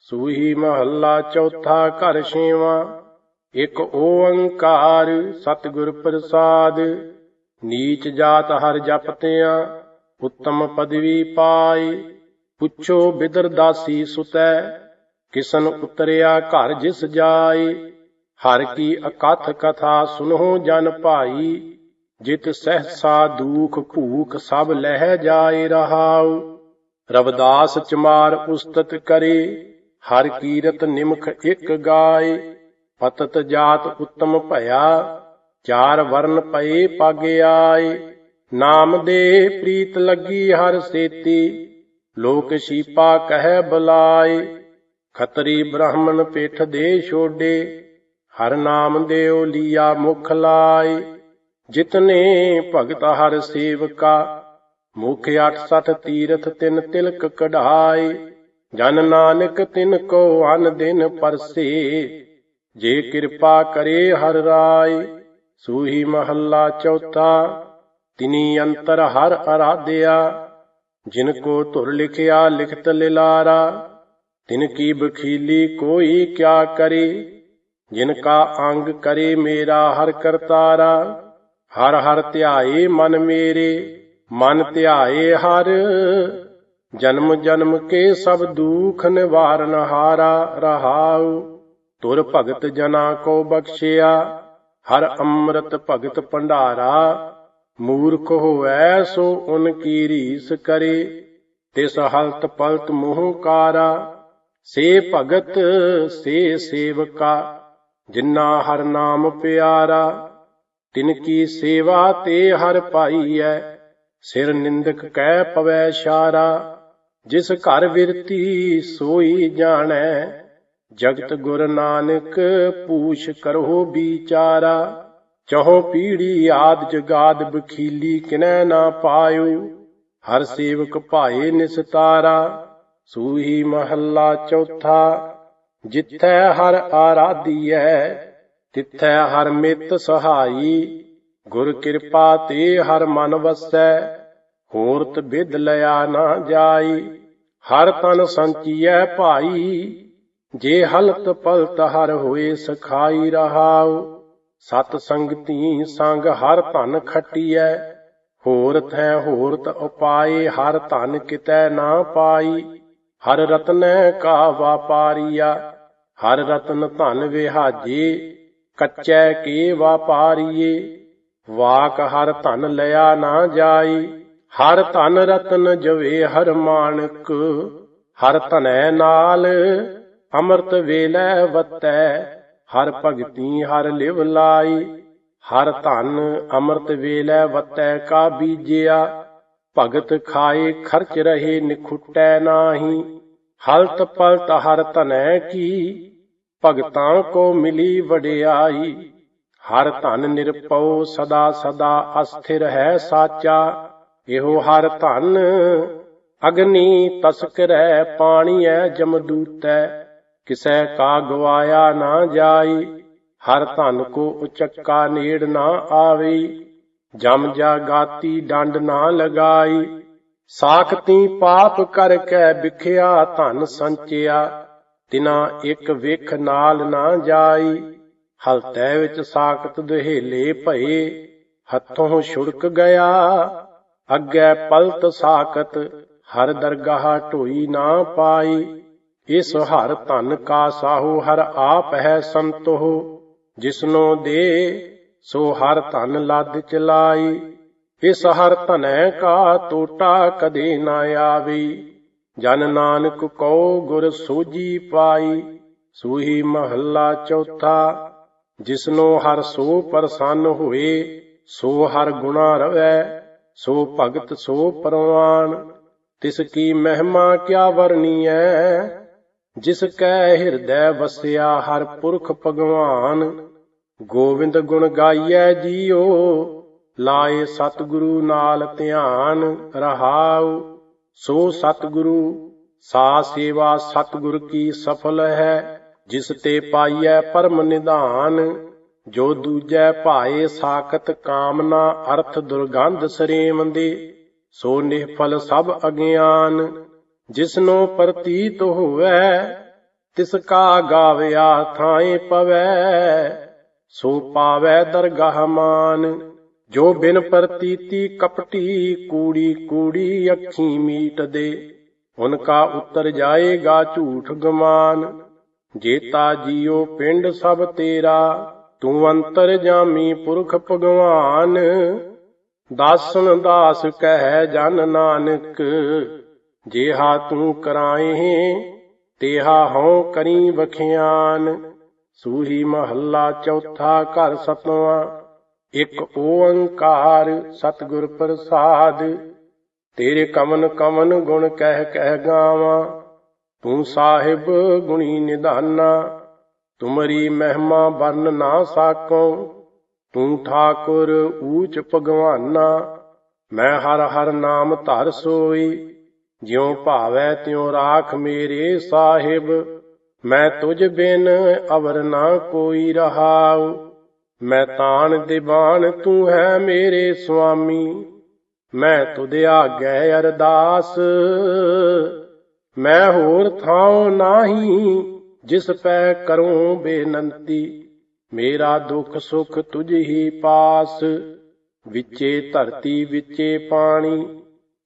ਸੂਹੀ ਮਹੱਲਾ ਚੌਥਾ ਘਰ ਛੇਵਾਂ। ਇੱਕ ਓੰਕਾਰ ਸਤਿਗੁਰ ਪ੍ਰਸਾਦ, ਨੀਚ ਜਾਤ ਹਰ ਜਪਤਿਆਂ, ਉੱਤਮ ਪਦਵੀ ਪਾਈ ਪੁੱਛੋ ਬਿਦਰ ਦਾਸੀ ਸੁਤੈ, ਕਿਸਨ ਉਤਰਿਆ ਘਰ ਜਿਸ ਜਾਏ। ਹਰ ਕੀ ਅਕਥ ਕਥਾ ਸੁਨੋ ਜਨ ਭਾਈ, ਜਿਤ ਸਹਸਾ ਦੁਖ ਭੂਖ ਸਭ ਲਹਿ ਜਾਏ ਰਹਾਉ। ਰਵਦਾਸ ਚਮਾਰ ਉਸਤਤ ਕਰੇ, ਹਰ ਕੀਰਤ ਨਿਮਖ ਇੱਕ ਗਾਏ, ਪਤਤ ਜਾਤ ਉੱਤਮ ਭਇਆ, ਚਾਰ ਵਰਨ ਪਏ ਪਗ ਆਏ। ਨਾਮ ਦੇ ਪ੍ਰੀਤ ਲੱਗੀ ਹਰ ਸੇਤੀ, ਲੋਕ ਸ਼ੀਪਾ ਕਹਿ ਬੁਲਾਏ। ਖਤਰੀ ਬ੍ਰਾਹਮਣ ਪੇਠ ਦੇ ਛੋਡੇ, ਹਰ ਨਾਮ ਦੇਉ ਲੀਆ ਮੁਖ ਲਾਏ। ਜਿਤਨੇ ਭਗਤ ਹਰ ਸੇਵਕਾ ਮੁਖ 68 ਤੀਰਥ ਤਿਨ ਤਿਲਕ ਕਢਾਏ, ਜਨ ਨਾਨਕ ਤਿਨ ਕੋ ਅਨ ਦਿਨ ਪਰਸੇ। ਜੇ ਕਿਰਪਾ ਕਰੇ ਹਰ ਰਾਏ, ਸੂਹੀ ਮਹੱਲਾ ਚੌਥਾ, ਤਿਨੀ ਅੰਤਰ ਹਰ ਅਰਾਧਿਆ। ਜਿਨ ਕੋ ਧੁਰ ਲਿਖਿਆ ਲਿਖਤ ਲਿਲਾਰਾ, ਤਿਨ ਕੀ ਬਖੀਲੀ ਕੋਈ ਕਿਆ ਕਰੇ। ਜਿਨ ਕਾ ਅੰਗ ਕਰੇ ਮੇਰਾ ਹਰ ਕਰਤਾਰਾ, ਹਰ ਹਰ ਧਿਆਏ ਮਨ ਮੇਰੇ। ਮਨ ਧਿਆਏ ਹਰ, ਜਨਮ ਜਨਮ ਕੇ ਸਭ ਦੁਖ ਨਿਵਾਰਨ ਹਾਰਾ ਰਹਾਉ। ਤੁਰ ਭਗਤ ਜਨਾ ਕੋ ਬਖਸ਼ਿਆ, ਹਰ ਅੰਮ੍ਰਿਤ ਭਗਤ ਭੰਡਾਰਾ। ਮੂਰਖ ਹੋਐ ਸੋ ਉਨ ਕੀ ਰੀਸ ਕਰੇ, ਤਿਸ ਹਲਤ ਪਲਤ ਮੋਹ ਕਾਰਾ। ਸੇ ਭਗਤ, ਸੇ ਸੇਵਕਾ, ਜਿਨਾ ਹਰ ਨਾਮ ਪਿਆਰਾ। ਤਿਨ ਕੀ ਸੇਵਾ ਤੇ ਹਰ ਪਾਈਐ ਸਿਰ ਨਿੰਦਕ ਕਹਿ ਪਵੈ ਸ਼ਾਰਾ, ਜਿਸ ਘਰ ਵਿਰਤੀ ਸੋਈ ਜਾਣੈ, ਜਗਤ ਗੁਰ ਨਾਨਕ ਪੂਛ ਕਰੋ ਵਿਚਾਰਾ, ਚਹੋ ਪੀੜੀ ਆਦ ਜਗਾਦ ਬਖੀਲੀ ਕਿਨੈ ਨਾ ਪਾਇਓ, ਹਰ ਸੇਵਕ ਭਾਏ ਨਿਸਤਾਰਾ ਸੂਹੀ ਮਹੱਲਾ ਚੌਥਾ, ਜਿੱਥੈ ਹਰ ਆਰਾਧੀਐ, ਤਿੱਥੈ ਹਰ ਮਿੱਤ ਸਹਾਈ ਗੁਰ ਕਿਰਪਾ ਤੇ ਹਰ ਮਨ ਵਸੈ, ਹੋਰਤ ਵਿਦ ਲਿਆ ਨਾ ਜਾਈ। ਹਰ ਤਨ ਸੰਚੀਐ ਭਾਈ, ਜੇ ਹਲਤ ਪਲਤ ਹਰ ਹੋਏ ਸਖਾਈ ਰਹਾਉ। ਸਤ ਸੰਗਤੀ ਸੰਗ ਹਰ ਧਨ ਖਟੀਐ ਹੋਰ ਥੈ ਹੋਰਤ ਉਪਾਏ, ਹਰ ਧਨ ਕਿਤੈ ਨਾ ਪਾਈ। ਹਰ ਰਤਨੈ ਕਾ ਵਾਪਾਰੀਆ, ਹਰ ਰਤਨ ਧਨ ਵਿਹਾਜੇ, ਕੱਚੈ ਕੇ ਵਾਪਾਰੀਏ। ਵਾਕ ਹਰ ਧਨ ਲਿਆ ਨਾ ਜਾਈ, ਹਰ ਧਨ ਰਤਨ ਜਵੇ ਹਰ ਮਾਨਕ। ਹਰ ਧਨੈ ਨਾਲ ਅੰਮ੍ਰਿਤ ਵੇਲੇ ਵਤੈ, ਹਰ ਭਗਤੀ ਹਰ ਲਿਵ ਲਾਈ। ਹਰ ਧਨ ਅੰਮ੍ਰਿਤ ਵੇਲੇ ਵਤੈ ਕਾ ਬੀਜਿਆ, ਭਗਤ ਖਾਏ ਖਰਚ ਰਹੇ ਨਿਖੁਟੈ ਨਾਹੀ। ਹਲਤ ਪਲਤ ਹਰ ਧਨੈ ਕੀ, ਭਗਤਾਂ ਕੋ ਮਿਲੀ ਵਡਿਆਈ। ਹਰ ਧਨ ਨਿਰਪਉ ਸਦਾ ਸਦਾ ਅਸਥਿਰ ਹੈ ਸਾਚਾ। ਇਹੋ ਹਰ ਧਨ ਅਗਨੀ ਤਸਕਰੈ ਪਾਣੀਐ ਜਮਦੂਤੈ ਕਿਸੈ ਕਾ ਗਵਾਇਆ ਨਾ ਜਾਈ, ਹਰ ਧਨ ਕੋ ਉਚੱਕਾ ਨੇੜ ਨਾ ਆਵੇ। ਜਮ ਜਾ ਗਾਤੀ ਡੰਡ ਨਾ ਲਗਾਈ ਸਾਖਤੀ ਪਾਪ ਕਰ ਕੇ ਵਿਖਿਆ ਧਨ ਸੰਚਿਆ। ਤਿਨਾ ਇੱਕ ਵੇਖ ਨਾਲ ਨਾ ਜਾਈ ਹਲਤੈ ਵਿੱਚ ਸਾਖਤ ਦੁਹੇਲੇ ਭਏ, ਹੱਥੋਂ ਛੁੜਕ ਗਿਆ। ਅੱਗੇ ਪਲਤ ਸਾਖਤ, ਹਰ ਦਰਗਾਹ ਢੋਈ ਨਾ ਪਾਈ। ਇਸ ਹਰ ਧਨ ਕਾ ਸਾਹੂ, ਹਰ ਆਪ ਹੈ ਸੰਤੋ ਜਿਸਨੋ ਦੇ, ਸੋ ਹਰ ਧਨ ਲੱਦ ਚਲਾਈ। ਇਸ ਹਰ ਧਨੈ ਕਾ ਟੋਟਾ ਕਦੇ ਨਾ ਆਵੇ। ਜਨ ਨਾਨਕ ਕਉ ਗੁਰ ਸੋਜੀ ਪਾਈ। ਸੂਹੀ ਮਹੱਲਾ ਚੌਥਾ ਜਿਸਨੋ ਹਰ ਸੋ ਪ੍ਰਸੰਨ ਹੋਏ, ਸੋ ਹਰ ਗੁਣਾ ਰਵੈ, ਸੋ ਭਗਤ ਸੋ ਪਰਵਾਨ। ਤਿਸ ਕੀ ਮਹਿਮਾ ਕਿਆ ਵਰਨੀ ਐ ਜਿਸ ਕੈ ਹਿਰਦੈ ਵਸਿਆ ਹਰ ਪੁਰਖ ਭਗਵਾਨ। ਗੋਵਿੰਦ ਗੁਣ ਗਾਈਐ ਜੀਓ, ਲਾਏ ਸਤਿਗੁਰੂ ਨਾਲ ਧਿਆਨ ਰਹਾਉ। ਸੋ ਸਤਿਗੁਰੂ, ਸਾ ਸੇਵਾ ਸਤਿਗੁਰ ਕੀ ਸਫਲ ਹੈ। ਜਿਸ ਤੇ ਪਾਈਐ ਪਰਮ ਨਿਧਾਨ, ਜੋ ਦੂਜੈ ਭਾਏ ਸਾਖਤ ਕਾਮਨਾ ਅਰਥ ਦੁਰਗੰਧ ਸਰੇਮੰਦੇ ਸੋ ਨਿਹਫਲ ਸਭ ਅਗਿਆਨ। ਜਿਸਨੋ ਪ੍ਰਤੀਤ ਹੋਵੇ, ਤਿਸ ਕਾ ਗਾਵਿਆ ਥਾਏ ਪਵੈ, ਸੋ ਪਾਵੈ ਦਰਗਾਹ ਮਾਨ। ਜੋ ਬਿਨ ਪ੍ਰਤੀਤੀ ਕਪਟੀ ਕੂੜੀ ਕੂੜੀ ਅੱਖੀ ਮੀਟ ਦੇ ਉਨਕਾ ਉਤਰ ਜਾਏਗਾ ਝੂਠ ਗਮਾਨ। ਜੇਤਾ ਜੀਉ ਪਿੰਡ ਸਭ ਤੇਰਾ, ਤੂੰ ਅੰਤਰ ਜਾਮੀ ਪੁਰਖ ਭਗਵਾਨ। ਦਾਸਨ ਦਾਸ ਕਹਿ ਜਨ ਨਾਨਕ, ਜੇਹਾ ਤੂੰ ਕਰਾਏ, ਤੇਹਾ ਹਉ ਕਰੀ ਵਖਿਆਨ। ਸੂਹੀ ਮਹੱਲਾ ਚੌਥਾ ਘਰ ਸਤਵਾਂ, ਇੱਕ ਓੰਕਾਰ ਸਤਿਗੁਰ ਪ੍ਰਸਾਦ। ਤੇਰੇ ਕਮਨ ਕਮਨ ਗੁਣ ਕਹਿ ਕਹਿ ਗਾਵਾਂ ਤੂੰ ਸਾਹਿਬ ਗੁਣੀ ਨਿਧਾਨਾ ਤੁਮਰੀ ਮਹਿਮਾ ਬਰਨ ਨਾ ਸਾਕੋ, ਤੂੰ ਠਾਕੁਰ ਊਚ ਭਗਵਾਨਾ, ਮੈਂ ਹਰ ਹਰ ਨਾਮ ਧਰ ਸੋਈ, ਜਿਉ ਭਾਵੈ ਤਿਉ ਰਾਖ ਮੇਰੇ ਸਾਹਿਬ, ਮੈਂ ਤੁਝ ਬਿਨ ਅਵਰ ਨਾ ਕੋਈ ਰਹਾਉ, ਮੈਂ ਤਾਣ ਦੀਵਾਨ ਤੂੰ ਹੈ ਮੇਰੇ ਸੁਆਮੀ, ਮੈਂ ਤੁਧ ਆਗੈ ਅਰਦਾਸ। ਮੈਂ ਹੋਰ ਥਾਉ ਨਾਹੀ, ਜਿਸ ਪੈ ਕਰੂੰ ਬੇਨੰਤੀ। ਮੇਰਾ ਦੁੱਖ ਸੁਖ ਤੁਝ ਹੀ ਪਾਸ, ਵਿਚੇ ਧਰਤੀ ਵਿਚੇ ਪਾਣੀ।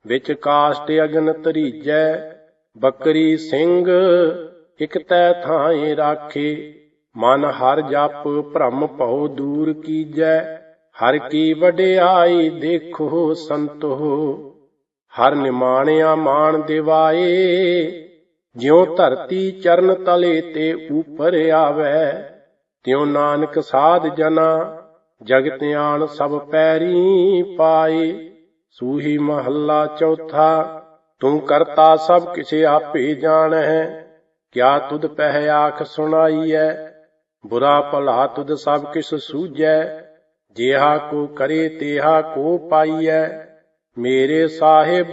ਵਿੱਚ ਕਾਸ਼ਟ ਅਗਨ ਤਰੀਜੈ ਬੱਕਰੀ ਸਿੰਘ ਇਕ ਤੈ ਥਾਏ ਰਾਖੇ। ਮਨ ਹਰ ਜਪ ਭ੍ਰਮ ਭਉ ਦੂਰ ਕੀਜੈ, ਹਰ ਕੀ ਵਡਿਆਈ ਦੇਖੋ ਸੰਤੋ ਹਰ ਨਿਮਾਣਿਆ ਮਾਣ ਦਿਵਾਏ, ਜਿਉ ਧਰਤੀ ਚਰਨ ਤਲੇ ਤੇ ਉਪਰ ਆਵੈ, ਤਿਉ ਨਾਨਕ ਸਾਧ ਜਨਾ, ਜਗਤ ਆਣ ਸਭ ਪੈਰੀ ਪਾਏ। ਸੂਹੀ ਮਹੱਲਾ ਚੌਥਾ ਤੂੰ ਕਰਤਾ ਸਭ ਕਿਸੇ ਆਪੇ ਜਾਣੈ, ਕਿਆ ਤੁਧ ਪਹਿ ਆਖ ਸੁਣਾਈਐ, ਬੁਰਾ ਭਲਾ ਤੁਧ ਸਭ ਕਿਛ ਸੂਝੈ, ਜਿਹਾ ਕੋ ਕਰੇ ਤੇਹਾ ਕੋ ਪਾਈਐ। ਮੇਰੇ ਸਾਹਿਬ,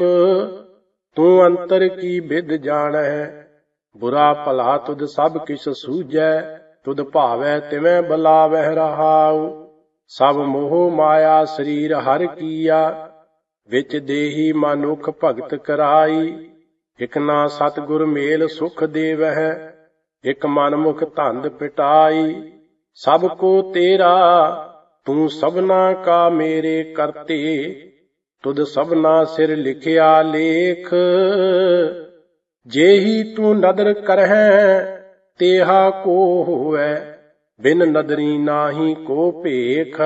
ਤੂੰ ਅੰਤਰ ਕੀ ਵਿਦ ਜਾਣੈ? ਬੁਰਾ ਭਲਾ ਤੁਧ ਸਭ ਕਿਛ ਸੂਝੈ, ਤੁਧ ਭਾਵੈ ਤਿਵੇਂ ਬਲਾਵਹਿ ਰਹਾਉ ਸਭ ਮੋਹ ਮਾਇਆ ਸਰੀਰ ਹਰ ਕੀਆ, ਵਿੱਚ ਦੇਹੀ ਮਨੁਖ ਭਗਤ ਕਰਾਈ। ਇਕ ਨਾ ਸਤਿਗੁਰ ਮੇਲ ਸੁਖ ਦੇਵਹਿ, ਇਕ ਮਨਮੁਖ ਧੰਦ ਪਿਟਾਈ। ਸਭ ਕੋ ਤੇਰਾ, ਤੂੰ ਸਭਨਾ ਕਾ ਮੇਰੇ ਕਰਤੇ। ਤੁਧ ਸਭਨਾ ਸਿਰ ਲਿਖਿਆ ਲੇਖ। ਜੇਹੀ ਤੂੰ ਨਦਰ ਕਰਹਿ, ਤੇਹਾ ਕੋ ਹੋਵੈ। ਬਿਨ ਨਦਰੀ ਨਾਹੀ ਕੋ ਭੇਖ,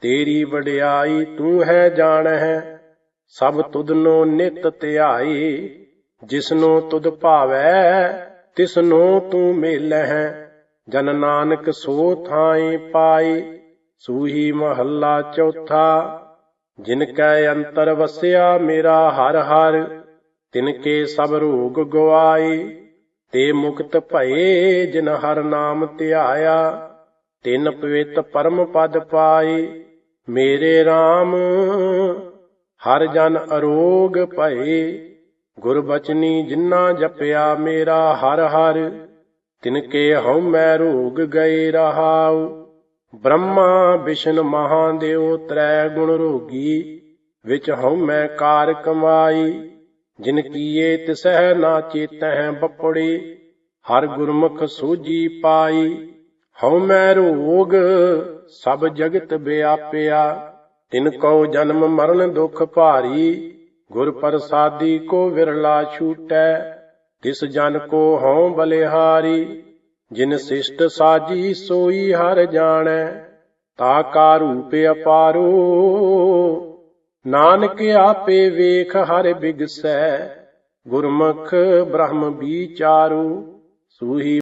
ਤੇਰੀ ਵਡਿਆਈ ਤੂੰ ਹੈ ਜਾਣਹਿ। ਸਭ ਤੁਧਨੋ ਨਿਤ ਧਿਆਈ, ਜਿਸਨੋ ਤੁਧ ਭਾਵੈ, ਤਿਸਨੋ ਤੂੰ ਮੇਲਹਿ। ਜਨ ਨਾਨਕ ਸੋ ਥਾਈ ਪਾਈ, ਸੂਹੀ ਮਹੱਲਾ ਚੌਥਾ। ਜਿਨ ਕੈ ਅੰਤਰ ਵਸਿਆ ਮੇਰਾ ਹਰ ਹਰ, ਤਿਨ ਕੇ ਸਭ ਰੋਗ ਗਵਾਈ ਤੇ ਮੁਕਤ ਭਏ ਜਿਨ ਹਰ ਨਾਮ ਧਿਆਇਆ, ਤਿਨ ਪਵਿੱਤ ਪਰਮ ਪਦ ਪਾਏ। ਮੇਰੇ RAM ਹਰ ਜਨ ਅਰੋਗ ਭਏ। ਗੁਰ ਬਚਨੀ ਜਿਨ੍ਹਾਂ ਜਪਿਆ ਮੇਰਾ ਹਰ ਹਰ, ਤਿਨ ਕੇ ਹਉ ਮੈਂ ਰੋਗ ਗਏ ਰਹਾਉ। ਬ੍ਰਹਮਾ ਵਿਸ਼ਨ ਮਹਾਦੇਵ ਤ੍ਰੈ ਗੁਣ ਰੋਗੀ, ਵਿਚ ਹਉ ਮੈਂ ਕਾਰ ਕਮਾਈ, ਜਿਨ ਕੀਏ ਤਿਸਹਿ ਨਾ ਚੇਤਹਿ ਬਪੜੀ, ਹਰ ਗੁਰਮੁਖ ਸੋਜੀ ਪਾਈ। ਹਉ ਮੈਂ ਰੋਗ, ਸਭ ਜਗਤ ਵਿਆਪਿਆ ਤਿਨ ਕਉ ਜਨਮ ਮਰਨ ਦੁਖ ਭਾਰੀ, ਗੁਰ ਪ੍ਰਸਾਦੀ ਕੋ ਵਿਰਲਾ ਛੂਟੈ, ਤਿਸ ਜਨ ਕੋ ਹਉ ਬਲਿਹਾਰੀ। ਜਿਨ ਸਿਸ਼ਟ ਸਾਜੀ ਸੋਈ ਹਰ ਜਾਣੈ, ਤਾ ਕਾ ਰੂਪ ਅਪਾਰੋ। ਨਾਨਕ ਆਪੇ ਵੇਖ ਹਰ ਬਿਗਸੈ, ਗੁਰਮੁਖ ਬ੍ਰਹਮ ਵਿਚਾਰੂ ਸੂਹੀ